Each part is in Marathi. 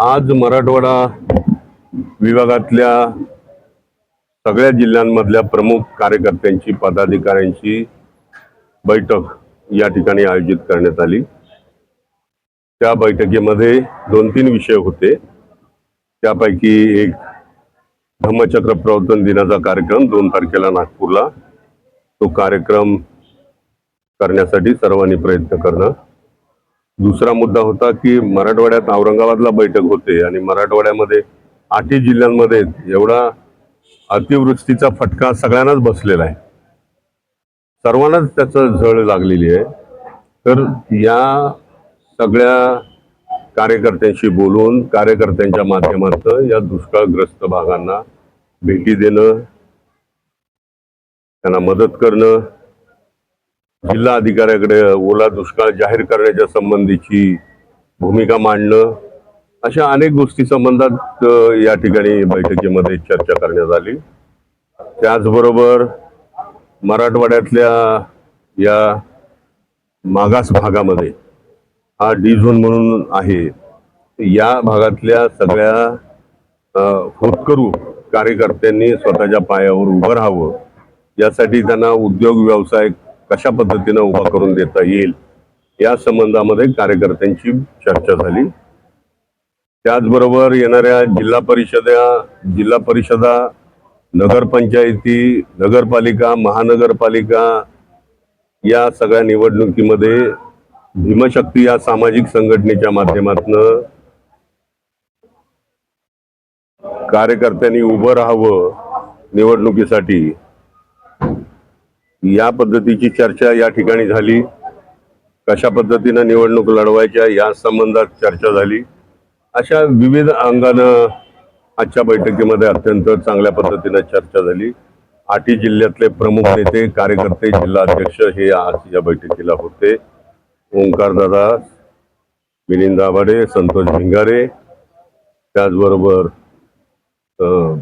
आज मराठवाडा विभागातल्या सगळ्या जिल्ह्यांमधल्या प्रमुख कार्यकर्त्यांची पदाधिकाऱ्यांची बैठक या ठिकाणी आयोजित करण्यात आली. त्या बैठकीमध्ये दोन तीन विषय होते. त्यापैकी एक धम्मचक्र प्रवर्तन दिनाचा कार्यक्रम दोन तारखेला नागपूरला. तो कार्यक्रम करण्यासाठी सर्वांनी प्रयत्न करणं दुसरा मुद्दा होता की मराठवाड्यात औरंगाबादला बैठक होते आणि मराठवाड्यामध्ये आठही जिल्ह्यांमध्ये एवढा अतिवृष्टीचा फटका सगळ्यांनाच बसलेला आहे. सर्वांनाच त्याचं झळ लागलेली आहे. तर या सगळ्या कार्यकर्त्यांशी बोलून कार्यकर्त्यांच्या माध्यमातून या दुष्काळग्रस्त भागांना भेटी देणं त्यांना मदत करणं जिल्हा अधिकाऱ्याकडे ओला दुष्काळ जाहीर करण्याच्या संबंधीची भूमिका मांडणं अशा अनेक गोष्टी संबंधात या ठिकाणी बैठकीमध्ये चर्चा करण्यात आली. त्याचबरोबर मराठवाड्यातल्या या मागास भागामध्ये हा डी झोन म्हणून आहे या भागातल्या सगळ्या होतकरू कार्यकर्त्यांनी स्वतःच्या पायावर उभं राहावं यासाठी त्यांना उद्योग व्यवसाय कशा पद्धतीनं उभा करून देता येईल या संबंधामध्ये कार्यकर्त्यांची चर्चा झाली. त्याचबरोबर येणाऱ्या जिल्हा परिषदा जिल्हा परिषदा नगरपंचायती नगरपालिका महानगरपालिका या सगळ्या निवडणुकीमध्ये भीमशक्ती या सामाजिक संघटनेच्या माध्यमातून कार्यकर्त्यांनी उभं राहावं निवडणुकीसाठी या पद्धतीची चर्चा या ठिकाणी झाली. कशा पद्धतीनं निवडणूक लढवायच्या या संबंधात चर्चा झाली. अशा विविध अंगानं आजच्या बैठकीमध्ये अत्यंत चांगल्या पद्धतीनं चर्चा झाली. आठी जिल्ह्यातले प्रमुख नेते कार्यकर्ते जिल्हाध्यक्ष हे आज या बैठकीला होते. ओंकारदादा मिलिंद दाभाडे संतोष भिंगारे त्याचबरोबर अं,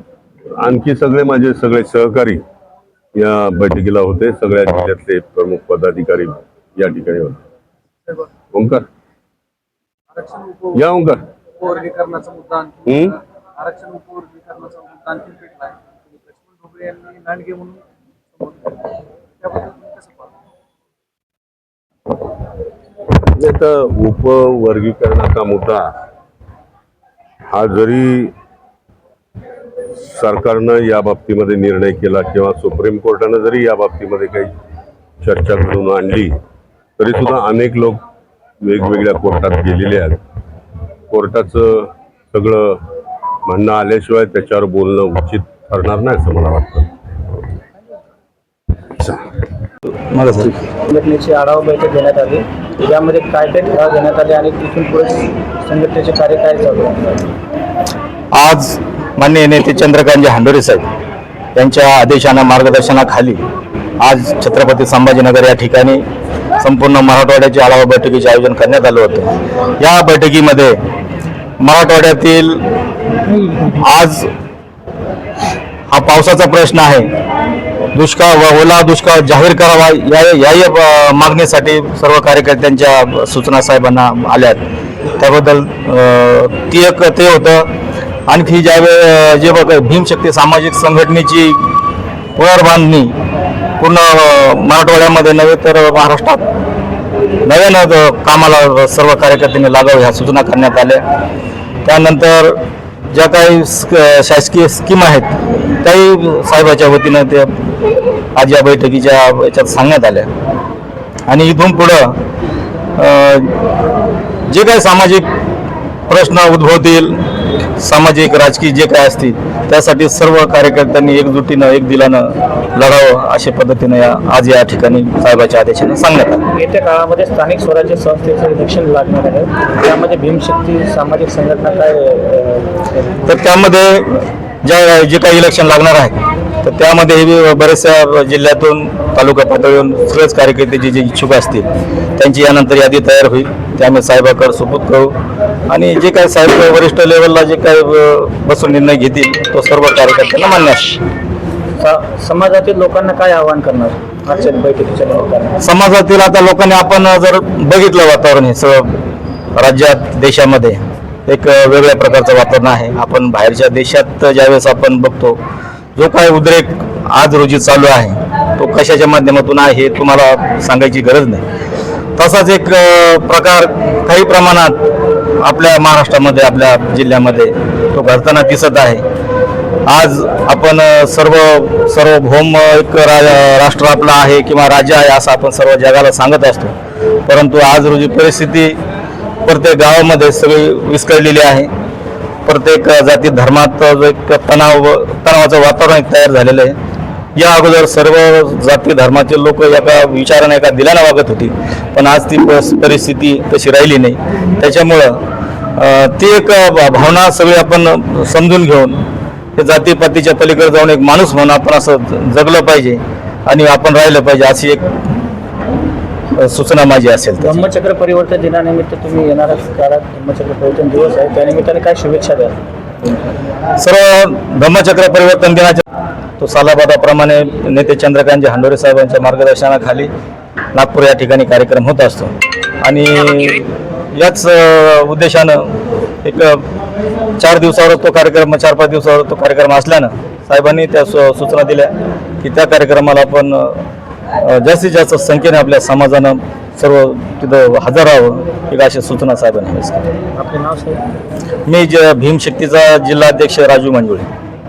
आणखी सगळे माझे सगळे सहकारी या बैठकीला होते. सगळ्या जिल्ह्यातले प्रमुख पदाधिकारी या ठिकाणी होते. ओंकार? या ओंकार. उपवर्गीकरणाचा मुद्दा आणखी हम्म? आरक्षण उपवर्गीकरणाचा मुद्दा आणखी पेटला आहे लक्ष्मण ढोबळे यांनी लांडगे म्हणून संबोधन केलं. त्याबद्दल तुम्ही कसं पाहता? तर उपवर्गीकरणाचा मुद्दा हा जरी सरकारनं या बाबतीमध्ये निर्णय केला किंवा सुप्रीम कोर्टानं जरी या बाबतीमध्ये काही चर्चा घडून आणली तरी सुद्धा अनेक लोक वेगवेगळ्या कोर्टात गेलेले आहेत. कोर्टाचं सगळं म्हणणं आल्याशिवाय त्याच्यावर बोलणं उचित ठरणार नाही असं मला वाटतं. मला सर. संघटनेची आढावा बैठक घेण्यात आली. यामध्ये काय काय ठराव घेण्यात आले आणि तिथून पुढे संघटनेचे कार्य काय चालू आहे? आज माननीय नेते चंद्रकांतजी हांडोरे साहेब यांच्या आदेशानं मार्गदर्शनाखाली आज छत्रपती संभाजीनगर या ठिकाणी संपूर्ण मराठवाड्याची आढावा बैठकीचे आयोजन करण्यात आलं होतं. या बैठकीमध्ये मराठवाड्यातील आज हा पावसाचा प्रश्न आहे. दुष्काळ व ओला दुष्काळ जाहीर करावा या याही मागणीसाठी सर्व कार्यकर्त्यांच्या सूचना साहेबांना आल्यात. त्याबद्दल ती एक ते होतं. आणखी ज्यावेळे जे बघ भीमशक्ती सामाजिक संघटनेची पुनर्बांधणी पूर्ण मराठवाड्यामध्ये नव्हे तर महाराष्ट्रात नव्यानं कामाला सर्व कार्यकर्त्यांनी लागावं ह्या सूचना करण्यात आल्या. त्यानंतर ज्या काही शासकीय स्कीम आहेत त्याही साहेबाच्या वतीनं ते आज या बैठकीच्या याच्यात सांगण्यात आल्या. आणि इथून पुढं जे काही सामाजिक प्रश्न उद्भवतील सामाजिक राजकीय जे काय असतील त्यासाठी सर्व कार्यकर्त्यांनी एकजुटीनं एक दिलानं लढावं अशा पद्धतीनं या आज या ठिकाणी साहेबाच्या आदेशानं सांगण्यात आलं. येत्या काळामध्ये स्थानिक स्वराज्य संस्थेचं इलेक्शन लागणार आहे. त्यामध्ये भीमशक्ती सामाजिक संघटना काय तर त्यामध्ये ज्या जे काही इलेक्शन लागणार आहे तर त्यामध्ये हे बऱ्याचशा जिल्ह्यातून तालुका पातळीवरून सगळेच कार्यकर्ते जे जे इच्छुक असतील त्यांची यानंतर यादी तयार होईल. ते आम्ही साहेबाकडे सुपूत करू. आणि जे काही साहेब वरिष्ठ लेवलला जे काही अ, बसून निर्णय घेतील तो सर्व कार्यकर्त्यांना मान्य समाजातील लोकांना काय आवाहन करणार? आजच्या बैठकीच्या निमित्तानं. समाजातील आता लोकांनी आपण जर बघितलं वातावरण हे सगळं राज्यात देशामध्ये एक वेगळ्या प्रकारचं वातावरण आहे. आपण बाहेरच्या देशात ज्यावेळेस आपण बघतो जो काय उद्रेक आज रोजी चालू आहे तो कशाच्या माध्यमातून आहे हे तुम्हाला सांगायची गरज नाही. तसाच एक प्रकार काही प्रमाणात आपल्या महाराष्ट्रामध्ये आपल्या जिल्ह्यामध्ये तो घडताना दिसत आहे. आज आपण सर्व सार्वभौम एक रा- राष्ट्र आपला आहे किंवा राज्य आहे असं आपण सर्व जगाला सांगत असतो. परंतु आज रोजी परिस्थिती प्रत्येक गावामध्ये सगळी विस्कळलेली आहे. प्रत्येक जाती धर्मात एक तणाव तणावाचं वातावरण एक तयार झालेलं आहे. या अगोदर सर्व जाती धर्माचे लोक एका विचाराने एका दिलानं वागत होती. पण आज ती परिस्थिती तशी राहिली नाही. त्याच्यामुळं ती एक भावना सगळी आपण समजून घेऊन जातीपातीच्या पलीकडे जाऊन एक माणूस म्हणून आपण असं जगलं पाहिजे आणि आपण राहिलं पाहिजे अशी एक सूचना माझी असेल. धम्मचक्र परिवर्तन दिनानिमित्त तुम्ही येणाऱ्या काळात धम्मचक्र परिवर्तन दिवस आहे. त्यानिमित्ताने काय शुभेच्छा द्याल? सर्व धम्मचक्र परिवर्तन दिनाच्या तो सालाबादाप्रमाणे नेते चंद्रकांतजी हांडोरे साहेबांच्या मार्गदर्शनाखाली नागपूर या ठिकाणी कार्यक्रम होत असतो. आणि याच उद्देशानं एक चार दिवसावर तो कार्यक्रम चार पाच दिवसावर तो कार्यक्रम असल्यानं साहेबांनी त्या सूचना दिल्या की त्या कार्यक्रमाला आपण जास्तीत जास्त संख्येने आपल्या समाजानं सर्व तिथं हजर राहावं एक अशा सूचना साहेबांनी मी ज भीमशक्तीचा जिल्हाध्यक्ष राजू मंजुळे.